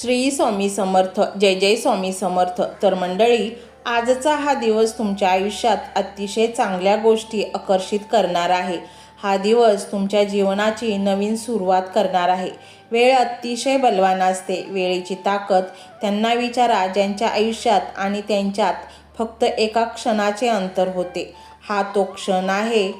श्री स्वामी समर्थ जय जय स्वामी समर्थ. तर मंडळी आजचा हा दिवस तुमच्या आयुष्यात अतिशय चांगल्या गोष्टी आकर्षित करणार आहे. हा दिवस तुमच्या जीवनाची नवीन सुरुवात करणार आहे. वेळ अतिशय बलवान असते. वेळेची ताकद त्यांना विचारा ज्यांच्या आयुष्यात आणि त्यांच्यात फक्त एका क्षणाचे अंतर होते. हा तो क्षण आहे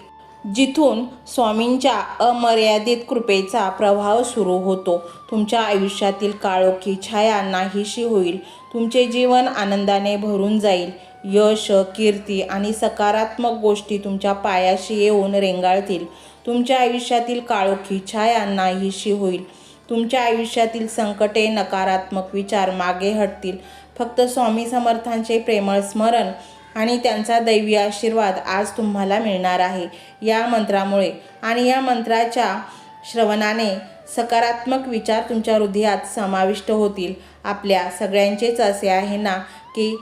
जिथून स्वामींच्या अमर्यादित कृपेचा प्रभाव सुरू होतो. तुमच्या आयुष्यातील काळोखी छाया नाहीशी होईल. तुमचे जीवन आनंदाने भरून जाईल. यश कीर्ती आणि सकारात्मक गोष्टी तुमच्या पायाशी येऊन रेंगाळतील. तुमच्या आयुष्यातील काळोखी छाया नाहीशी होईल. तुमच्या आयुष्यातील संकटे नकारात्मक विचार मागे हटतील. फक्त स्वामी समर्थांचे प्रेमळ स्मरण आणि त्यांचा दैवी आशीर्वाद आज तुम्हाला मिळणार आहे. या मंत्रामुळे आणि या मंत्राच्या श्रवणाने सकारात्मक विचार तुमच्या हृदयात समाविष्ट होतील. आपल्या सगळ्यांचेच असे आहे ना की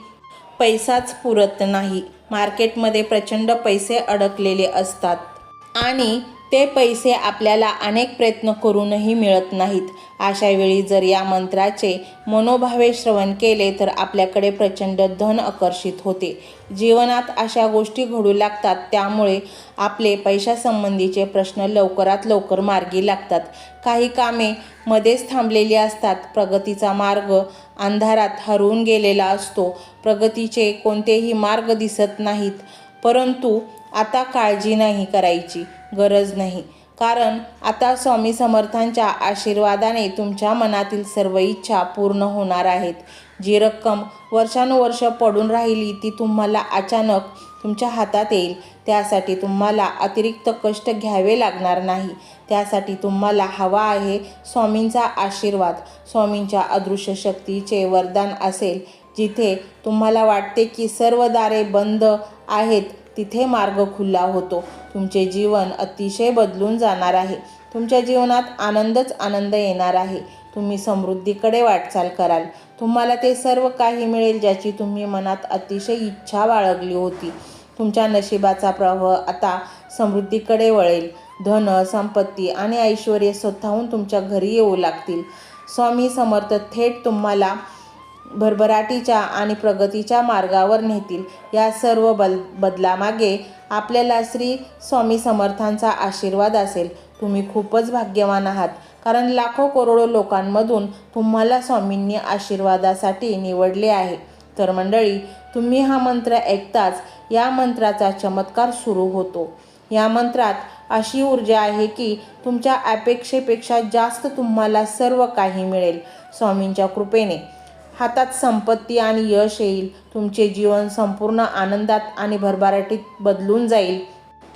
पैसाच पुरत नाही. मार्केटमध्ये प्रचंड पैसे अडकलेले असतात. आणि ते पैसे आपल्याला अनेक प्रयत्न करूनही मिळत नाहीत. अशावेळी जर या मंत्राचे मनोभावे श्रवण केले तर आपल्याकडे प्रचंड धन आकर्षित होते. जीवनात अशा गोष्टी घडू लागतात त्यामुळे आपले पैशासंबंधीचे प्रश्न लवकरात लवकर मार्गी लागतात. काही कामे मध्येच थांबलेली असतात. प्रगतीचा मार्ग अंधारात हरवून गेलेला असतो. प्रगतीचे कोणतेही मार्ग दिसत नाहीत परंतु आता काळजी नाही करायची. गरज नाही. कारण आता स्वामी समर्थांच्या आशीर्वादाने तुमच्या मनातील सर्व इच्छा पूर्ण होणार आहेत. जी रक्कम वर्षानुवर्ष पडून राहिली ती तुम्हाला अचानक तुमच्या हातात येईल. त्यासाठी तुम्हाला अतिरिक्त कष्ट घ्यावे लागणार नाही. त्यासाठी तुम्हाला हवा आहे स्वामींचा आशीर्वाद. स्वामींच्या अदृश्य शक्तीचे वरदान असेल. जिथे तुम्हाला वाटते की सर्व दारे बंद आहेत तिथे मार्ग खुला होतो. तुमचे जीवन अतिशय बदलून जाणार आहे. तुमच्या जीवनात आनंदच आनंद येणार आहे. तुम्ही समृद्धीकडे वाटचाल कराल. तुम्हाला ते सर्व काही मिळेल ज्याची तुम्ही मनात अतिशय इच्छा बाळगली होती. तुमच्या नशिबाचा प्रवाह आता समृद्धीकडे वळेल. धन संपत्ती आणि ऐश्वर स्वतःहून तुमच्या घरी येऊ लागतील. स्वामी समर्थ थेट तुम्हाला भरभराटीच्या आणि प्रगतीच्या मार्गावर नेतील. या सर्व बल बदलामागे आपल्याला श्री स्वामी समर्थांचा आशीर्वाद असेल. तुम्ही खूपच भाग्यवान आहात. कारण लाखो करोडो लोकांमधून तुम्हाला स्वामींनी आशीर्वादासाठी निवडले आहे. तर मंडळी तुम्ही हा मंत्र ऐकताच या मंत्राचा चमत्कार सुरू होतो. या मंत्रात अशी ऊर्जा आहे की तुमच्या अपेक्षेपेक्षा जास्त तुम्हाला सर्व काही मिळेल. स्वामींच्या कृपेने. हातात संपत्ती आणि यश येईल. तुमचे जीवन संपूर्ण आनंदात आणि भरभराटीत बदलून जाईल.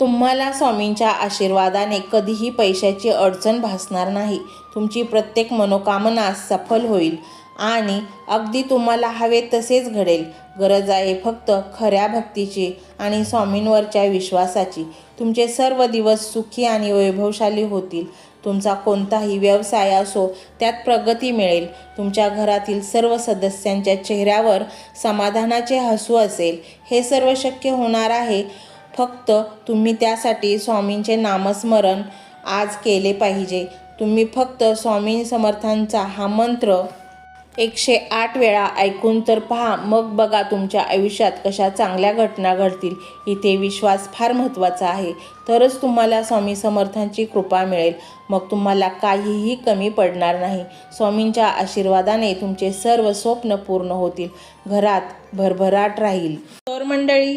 तुम्हाला स्वामींच्या आशीर्वादाने कधीही पैशाची अडचण भासणार नाही. तुमची प्रत्येक मनोकामना सफल होईल आणि अगदी तुम्हाला हवे तसेच घडेल. गरज आहे फक्त खऱ्या भक्तीची आणि स्वामींवरच्या विश्वासाची. तुमचे सर्व दिवस सुखी आणि वैभवशाली होतील. तुमचा कोणताही व्यवसाय असो त्यात प्रगती मिळेल. तुमच्या घरातील सर्व सदस्यांच्या चेहऱ्यावर समाधानाचे हसू असेल. हे सर्व शक्य होणार आहे. फक्त तुम्ही त्यासाठी स्वामींचे नामस्मरण आज केले पाहिजे. तुम्ही फक्त स्वामी समर्थांचा हा मंत्र एकशे आठ वेळा ऐकून तर पहा मग बघा तुमच्या आयुष्यात कशा चांगल्या घटना घडतील. इथे विश्वास फार महत्त्वाचा आहे. तरच तुम्हाला स्वामी समर्थांची कृपा मिळेल. मग तुम्हाला काहीही कमी पडणार नाही. स्वामींच्या आशीर्वादाने तुमचे सर्व स्वप्न पूर्ण होतील. घरात भरभराट राहील. तर मंडळी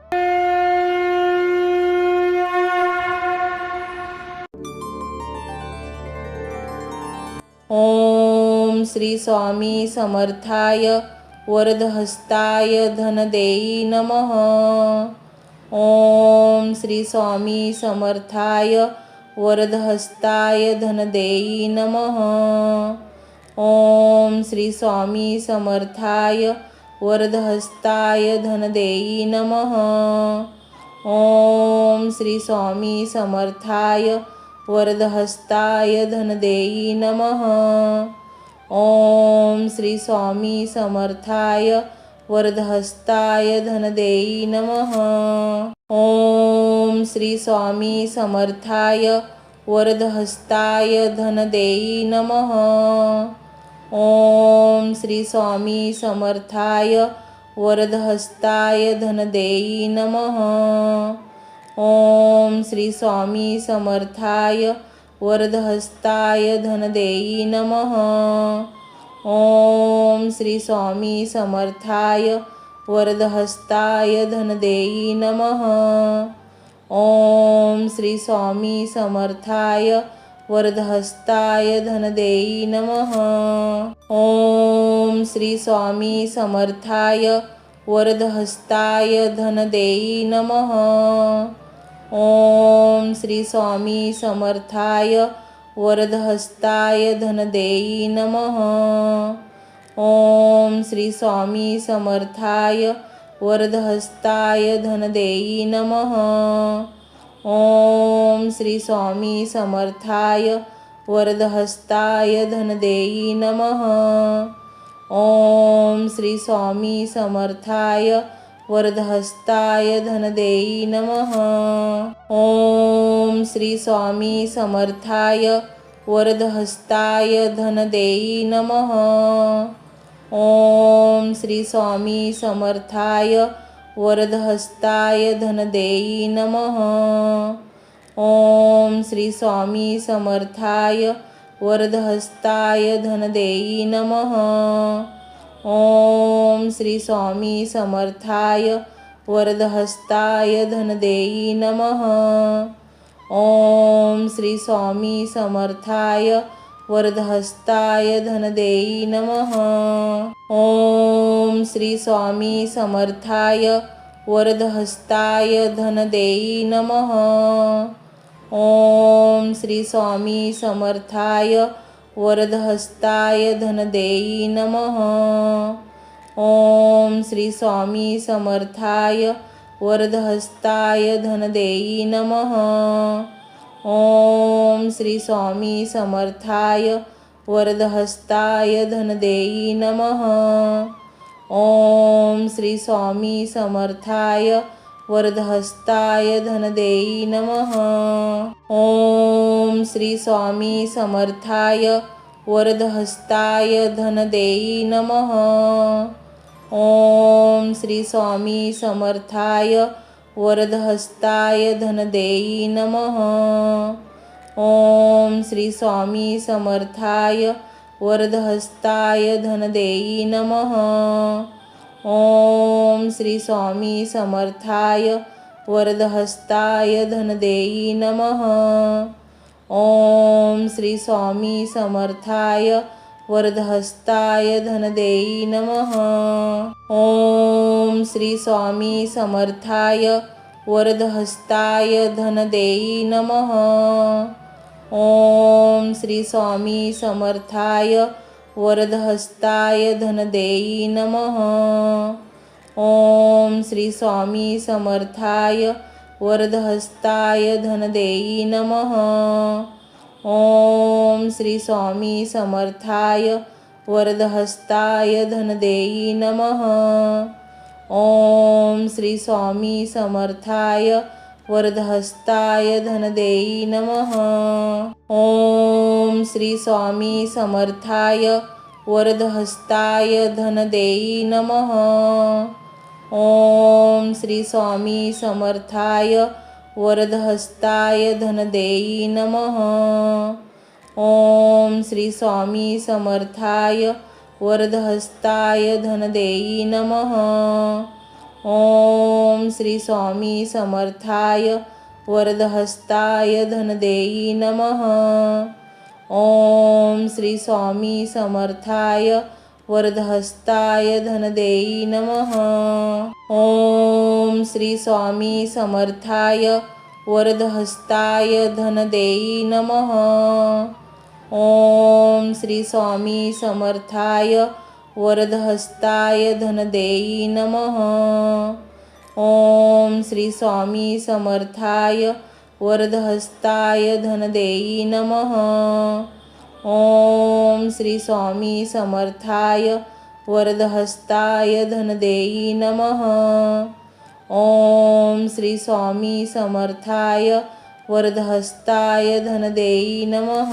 ओम श्री स्वामी समर्थाय वरदहस्ताय धनदेयी नमः. ओम श्री स्वामी समर्थाय वरदहस्ताय धनदेयी नमः. ओम श्री स्वामी समर्थाय वरदहस्ताय धनदेयी नमः. ओम श्री स्वामी समर्थाय वरदहस्ताय धनदेयी नमः. ओम श्री स्वामी समर्थाय वरदहस्ताय धनदेयी नमः। ओम श्री स्वामी समर्थाय वरदहस्ताय धनदेयी नमः। ओम श्री स्वामी समर्थाय वरदहस्ताय धनदेयी नमः। ओम श्री स्वामी समर्थाय वरदहस्ताय धनदेयी नमः। ओम श्री स्वामी समर्थाय वरदहस्ताय धनदेयी नमः। ओम श्री स्वामी समर्थाय वरदहस्ताय धनदेयी नमः। ओम श्री स्वामी समर्थाय वरदहस्ताय धनदेयी नमः। ओम श्री स्वामी समर्थाय वरदहस्ताय धनदेयी नमः। ओम श्री स्वामी समर्थाय वरदहस्ताय धनदेयी नम। ओम श्री स्वामी समर्थाय वरदहस्ताय धनदेयी नम। ओम श्री स्वामी समर्थाय वरदहस्ताय धनदेयी नमः। ओम श्री स्वामी समर्थाय वरदहस्ताय धनदेयी नमः। ओम श्री स्वामी समर्थाय वरदहस्ताय धनदेयी नमः। ओम श्री स्वामी समर्थाय वरदहस्ताय धनदेयी नमः। ओम श्री स्वामी समर्थाय वरदहस्ताय धनदेयी नमः। ओम श्री स्वामी समर्थाय वरदहस्ताय धनदेयी नमः। ओम श्री स्वामी समर्थाय वरदहस्ताय धनदेयी नमः। ओम श्री स्वामी समर्थाय वरदहस्ताय धनदेयी नम। ओम श्री स्वामी समर्थाय वरदहस्ताय धनदेयी नम। ओम श्री स्वामी समर्थाय वरदहस्ताय धनदेयी नम। ओम श्री स्वामी समर्थाय वरदहस्ताय धनदेयी नमः। ओम श्री स्वामी समर्थाय वरदहस्ताय धनदेयी नमः। ओम श्री स्वामी समर्थाय वरदहस्ताय धनदेयी नमः। ओम श्री स्वामी समर्थाय वरदहस्ताय धनदेयी नमः। ओम श्री स्वामी समर्थाय वरदहस्ताय धनदेयी नमः। ओम श्री स्वामी समर्थाय वरदहस्ताय धनदेयी नमः। ओम श्री स्वामी समर्थाय वरदहस्ताय धनदेयी नमः। ओम श्री स्वामी समर्थाय वरदहस्ताय धनदेयी नम। ओम श्री स्वामी समर्थाय वरदहस्ताय धनदेयी नम। ओम श्री स्वामी समर्थाय वरदहस्ताय धनदेयी नम। ओम श्री स्वामी समर्थाय वरदहस्ताय धनदेयी नमः। ॐ श्री स्वामी समर्थाय वरदहस्ताय धनदेयी नमः। ॐ श्री स्वामी समर्थाय वरदहस्ताय धनदेयी नमः। ॐ श्री स्वामी समर्थाय वरदहस्ताय धनदेयी नमः। ॐ श्री स्वामी समर्थाय वरदहस्ताय धनदेयी नमः। ॐ श्री स्वामी समर्थाय वरदहस्ताय धनदेयी नमः। ॐ श्री स्वामी समर्थाय वरदहस्ताय धनदेयी नमः। ॐ श्री स्वामी समर्थाय वरदहस्ताय धनदेयी नम। ओम श्री स्वामी समर्थाय वरदहस्ताय धनदेयी नम। ओम श्री स्वामी समर्थाय वरदहस्ताय धनदेयी नम। ओम श्री स्वामी समर्थाय वरदहस्ताय धनदेयी नमः।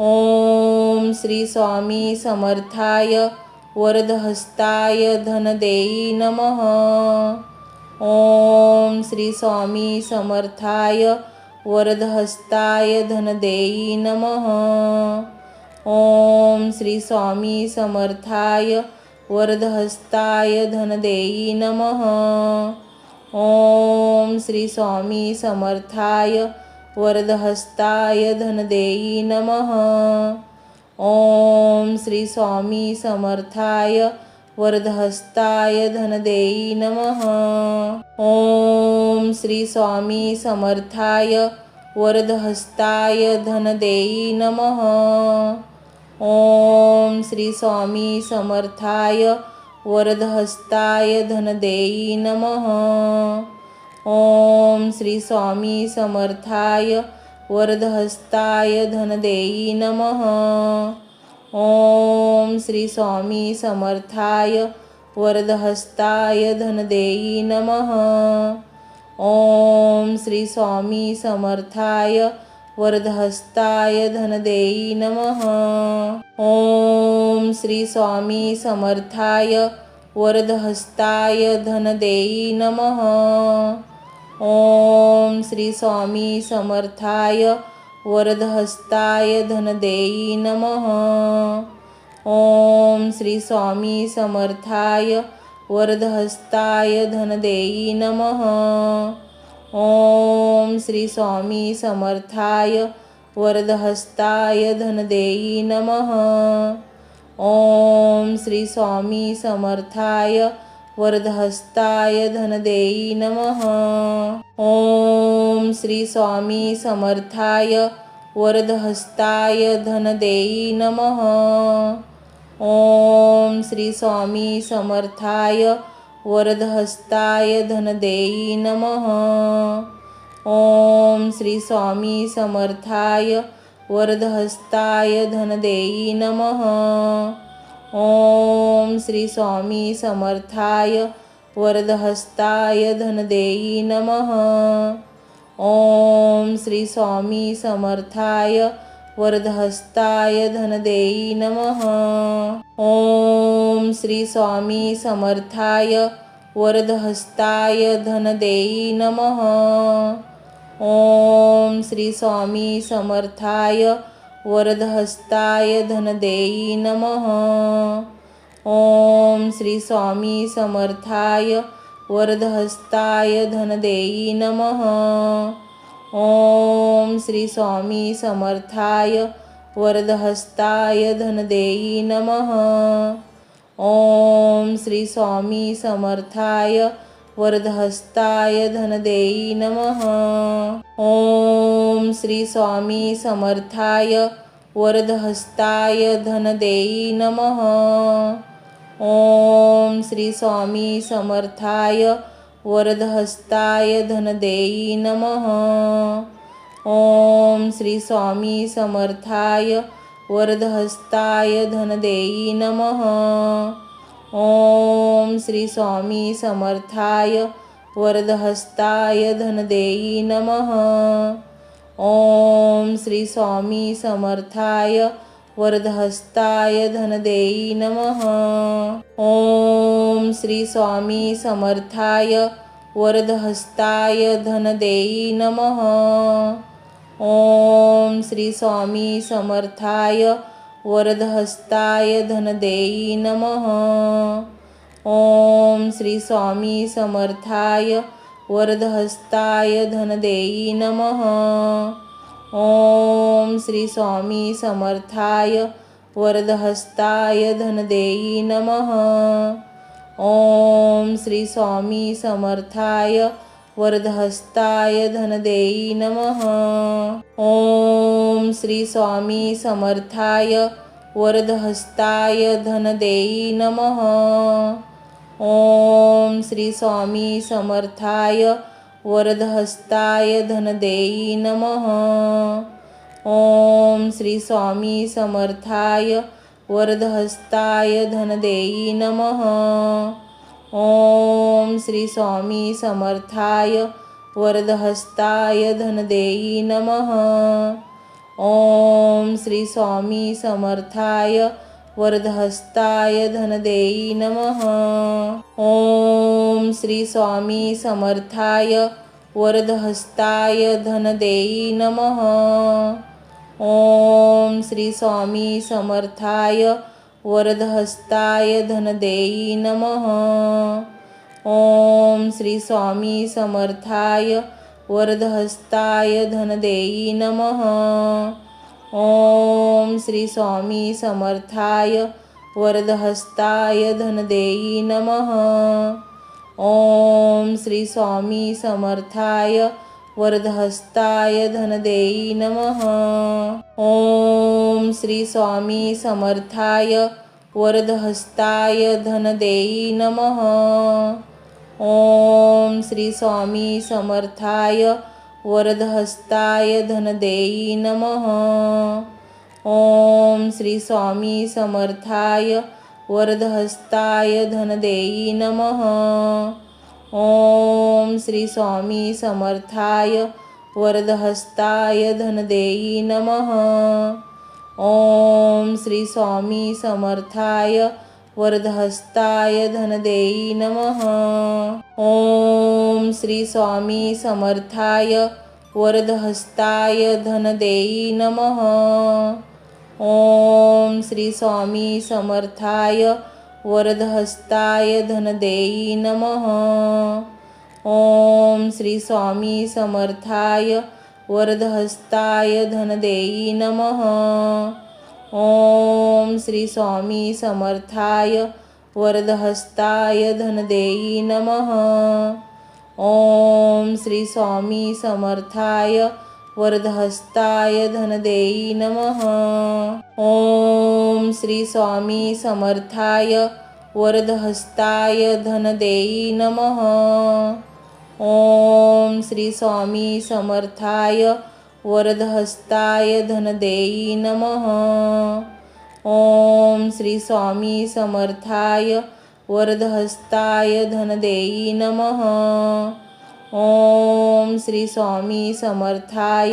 ॐ श्री स्वामी समर्थाय वरदहस्ताय धनदेयी नमः। ॐ श्री स्वामी समर्थाय वरदहस्ताय धनदेयी नमः। ॐ श्री स्वामी समर्थाय वरदहस्ताय धनदेयी नमः। ॐ श्री स्वामी समर्थाय वरदहस्ताय धनदेयी नमः। ॐ श्री स्वामी समर्थाय वरदहस्ताय धनदेयी नमः। ॐ श्री स्वामी समर्थाय वरदहस्ताय धनदेयी नमः। ॐ श्री स्वामी समर्थाय वरदहस्ताय धनदेयी नम। ओम श्री स्वामी समर्थाय वरदहस्ताय धनदेयी नम। ओम श्री स्वामी समर्थाय वरदहस्ताय धनदेयी नम। ओम श्री स्वामी समर्थाय वरदहस्ताय धनदेयी नमः। ॐ श्री स्वामी समर्थाय वरदहस्ताय धनदेयी नमः। ॐ श्री स्वामी समर्थाय वरदहस्ताय धनदेयी नमः। ॐ श्री स्वामी समर्थाय वरदहस्ताय धनदेयी नमः। ॐ श्री स्वामी समर्थाय वरदहस्ताय धनदेयी नमः। ॐ श्री स्वामी समर्थाय वरदहस्ताय धनदेयी नम। ओम श्री स्वामी समर्थाय वरदहस्ताय धनदेयी नम। ओम श्री स्वामी समर्थाय वरदहस्ताय धनदेयी नम। ओम श्री स्वामी समर्थाय वरदहस्ताय धनदेयी नमः। ॐ श्री स्वामी समर्थाय वरदहस्ताय धनदेयी नमः। ॐ श्री स्वामी समर्थाय वरदहस्ताय धनदेयी नमः। ॐ श्री स्वामी समर्थाय वरदहस्ताय धनदेयी नमः। ॐ श्री स्वामी समर्थाय वरदहस्ताय धनदेयी नमः। ओम श्री स्वामी समर्थाय वरदहस्ताय धनदेयी नम। ओम श्री स्वामी समर्थाय वरदहस्ताय धनदेयी नमः। ओम श्री स्वामी समर्थाय वरदहस्ताय धनदेयी नमः। ॐ श्री स्वामी समर्थाय वरदहस्ताय धनदेयी नमः। ॐ श्री स्वामी समर्थाय वरदहस्ताय धनदेयी नमः। ॐ श्री स्वामी समर्थाय वरदहस्ताय धनदेयी नमः। ॐ श्री स्वामी समर्थाय वरदहस्ताय धनदेयी नमः। ॐ श्री स्वामी समर्थाय वरदहस्ताय धनदेयी नमः। ॐ श्री स्वामी समर्थाय वरदहस्ताय धनदेयी नमः। ॐ श्री स्वामी समर्थाय वरदहस्ताय धनदेयी नम। ओम श्री स्वामी समर्थाय वरदहस्ताय धनदेयी नम। ओम श्री स्वामी समर्थाय वरदहस्ताय धनदेयी नम। ओम श्री स्वामी समर्थाय वरदहस्ताय धनदेयी नमः। ॐ श्री स्वामी समर्थाय वरदहस्ताय धनदेयी नमः। ॐ श्री स्वामी समर्थाय वरदहस्ताय धनदेयी नमः। ॐ श्री स्वामी समर्थाय वरदहस्ताय धनदेयी नमः। ॐ श्री स्वामी समर्थाय वरदहस्ताय धनदेयी नमः। ॐ श्री स्वामी समर्थाय वरदहस्ताय धनदेयी नमः। ॐ श्री स्वामी समर्थाय वरदहस्ताय धनदेयी नमः। ॐ श्री स्वामी समर्थाय वरदहस्ताय धनदेयी नम। ओम श्री स्वामी समर्थाय वरदहस्ताय धनदेयी नम। ओम श्री स्वामी समर्थाय वरदहस्ताय धनदेयी नम। ओम श्री स्वामी समर्थाय वरदहस्ताय धनदेयी नमः। ॐ श्री स्वामी समर्थाय वरदहस्ताय धनदेयी नमः। ॐ श्री स्वामी समर्थाय वरदहस्ताय धनदेयी नमः। ॐ श्री स्वामी समर्थाय वरदहस्ताय धनदेयी नमः। ॐ श्री स्वामी समर्थाय वरदहस्ताय धनदेयी नमः। ॐ श्री स्वामी समर्थाय वरदहस्ताय धनदेयी नमः। ॐ श्री स्वामी समर्थाय वरदहस्ताय धनदेयी नमः। ॐ श्री स्वामी समर्थाय वरदहस्ताय धनदेयी नम। ओम श्री स्वामी समर्थाय वरदहस्ताय धनदेयी नम। ओम श्री स्वामी समर्थाय वरदहस्ताय धनदेयी नम। ओम श्री स्वामी समर्थाय वरदहस्ताय धनदेयी नम। ओम श्री स्वामी समर्थाय वरदहस्ताय धनदेयी नमः। ओम श्री स्वामी समर्थाय वरदहस्ताय धनदेयी नमः। ओम श्री स्वामी समर्थाय वरदहस्ताय धनदेयी नमः। ॐ श्री स्वामी समर्थाय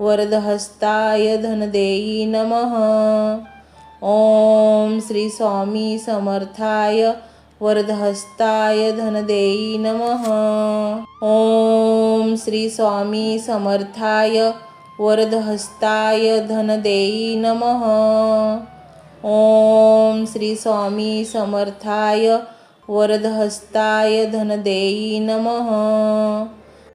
वरदहस्ताय धनदेयी नमः। ॐ श्री स्वामी समर्थाय वरदहस्ताय धनदेयी नमः। ॐ श्री स्वामी समर्थाय वरदहस्ताय धनदेयी नमः। ॐ श्री स्वामी समर्थाय वरदहस्ताय धनदेयी नमः।